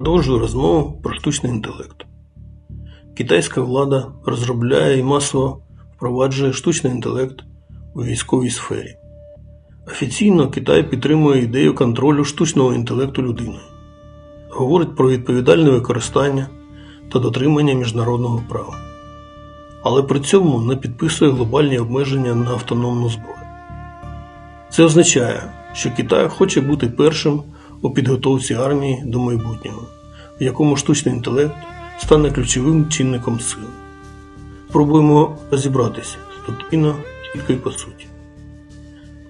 Продовжую розмову про штучний інтелект. Китайська влада розробляє і масово впроваджує штучний інтелект у військовій сфері. Офіційно Китай підтримує ідею контролю штучного інтелекту людиною, говорить про відповідальне використання та дотримання міжнародного права, але при цьому не підписує глобальні обмеження на автономну зброю. Це означає, що Китай хоче бути першим у підготовці армії до майбутнього, в якому штучний інтелект стане ключовим чинником сили. Спробуємо розібратися спокійно, тільки й по суті.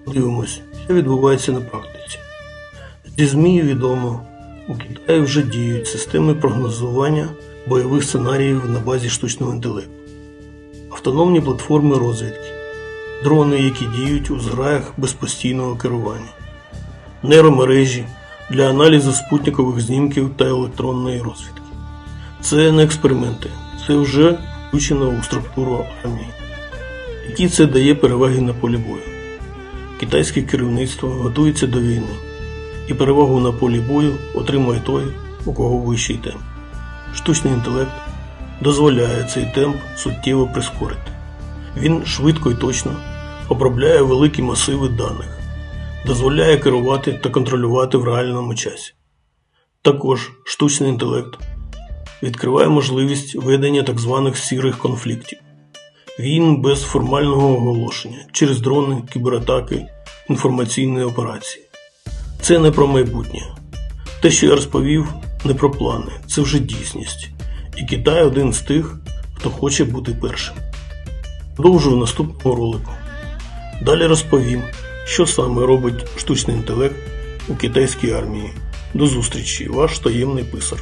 Подивимось, що відбувається на практиці. Зі ЗМІ відомо, у Китаї вже діють системи прогнозування бойових сценаріїв на базі штучного інтелекту, автономні платформи розвідки, дрони, які діють у зграях без постійного керування, нейромережі для аналізу спутникових знімків та електронної розвідки. Це не експерименти, це вже включено у структуру армії. Які це дає переваги на полі бою. Китайське керівництво готується до війни, і перевагу на полі бою отримує той, у кого вищий темп. Штучний інтелект дозволяє цей темп суттєво прискорити. Він швидко і точно обробляє великі масиви даних, дозволяє керувати та контролювати в реальному часі. Також штучний інтелект відкриває можливість ведення так званих сірих конфліктів. Він без формального оголошення через дрони, кібератаки, інформаційні операції. Це не про майбутнє. Те, що я розповів, не про плани, це вже дійсність. І Китай один з тих, хто хоче бути першим. Продовжую в наступному ролику. Далі розповім, що саме робить штучний інтелект у китайській армії. До зустрічі, ваш таємний писар.